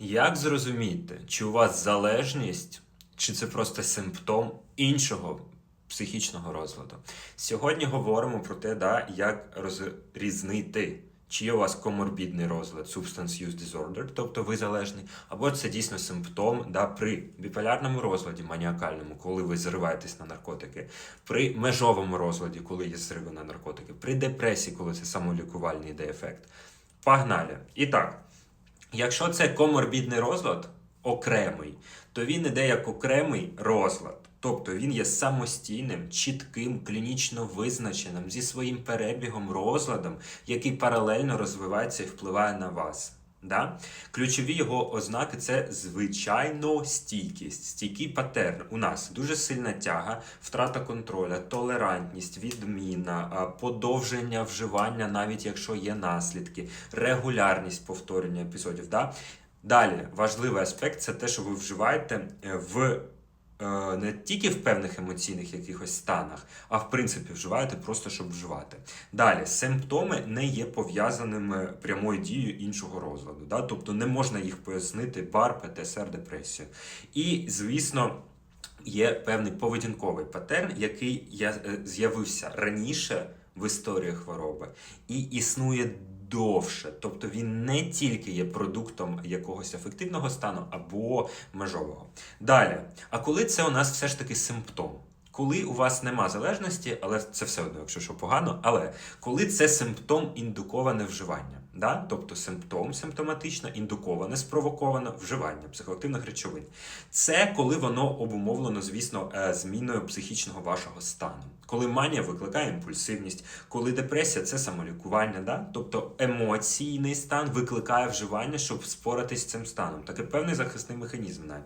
Як зрозуміти, чи у вас залежність, чи це просто симптом іншого психічного розладу? Сьогодні говоримо про те, да, як розрізнити, чи є у вас коморбідний розлад Substance Use Disorder, тобто ви залежний, або це дійсно симптом да, при біполярному розладі маніакальному, коли ви зриваєтесь на наркотики, при межовому розладі, коли є зриви на наркотики, при депресії, коли це самолікувальний йде ефект. Погнали. І так. Якщо це коморбідний розлад окремий, то він іде як окремий розлад. Тобто він є самостійним, чітким, клінічно визначеним зі своїм перебігом розладом, який паралельно розвивається і впливає на вас. Да? Ключові його ознаки це звичайно стійкість, стійкий патерн. У нас дуже сильна тяга, втрата контроля, толерантність, відміна, подовження вживання, навіть якщо є наслідки, регулярність повторення епізодів. Да? Далі важливий аспект це те, що ви вживаєте е, в не тільки в певних емоційних якихось станах, а в принципі вживаєте просто щоб вживати. Далі симптоми не є пов'язаними прямою дією іншого розладу. Да? Тобто не можна їх пояснити бар, ПТСР, депресію. І, звісно. Є певний поведінковий патерн, який я- е, з'явився раніше в історії хвороби і існує довше. Тобто він не тільки є продуктом якогось ефективного стану або межового. Далі, а коли це у нас все ж таки симптом? Коли у вас нема залежності, але це все одно, якщо що погано, але коли це симптом індуковане вживання, да? тобто симптом симптоматично індуковане, спровоковане вживання психоактивних речовин, це коли воно обумовлено, звісно, е, зміною психічного вашого стану. Коли манія викликає імпульсивність, коли депресія це самолікування, да? тобто емоційний стан викликає вживання, щоб споратись з цим станом. Такий певний захисний механізм навіть.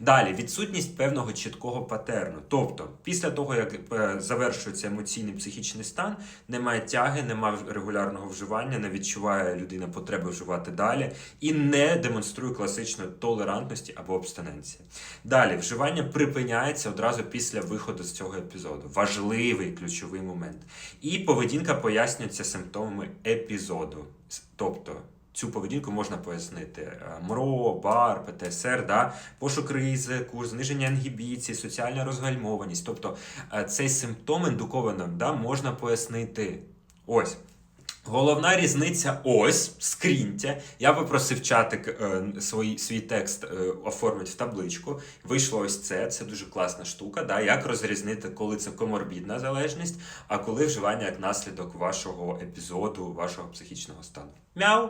Далі відсутність певного чіткого патерну. Тобто, після того, як е, завершується емоційний психічний стан, немає тяги, немає регулярного вживання, не відчуває людина потреби вживати далі і не демонструє класичної толерантності або абстиненції. Далі вживання припиняється одразу після виходу з цього епізоду. Важливий ключовий момент. І поведінка пояснюється симптомами епізоду. Тобто цю поведінку можна пояснити е, МРО, БАР, ПТСР, да? пошук ризику, зниження інгібіції, соціальна розгальмованість. Тобто е, цей симптом індуковано да, можна пояснити. Ось. Головна різниця ось, скріньте. Я попросив чатик е, свій, свій текст е, оформити в табличку. Вийшло ось це. Це дуже класна штука. Да? Як розрізнити, коли це коморбідна залежність, а коли вживання як наслідок вашого епізоду, вашого психічного стану. Мяу!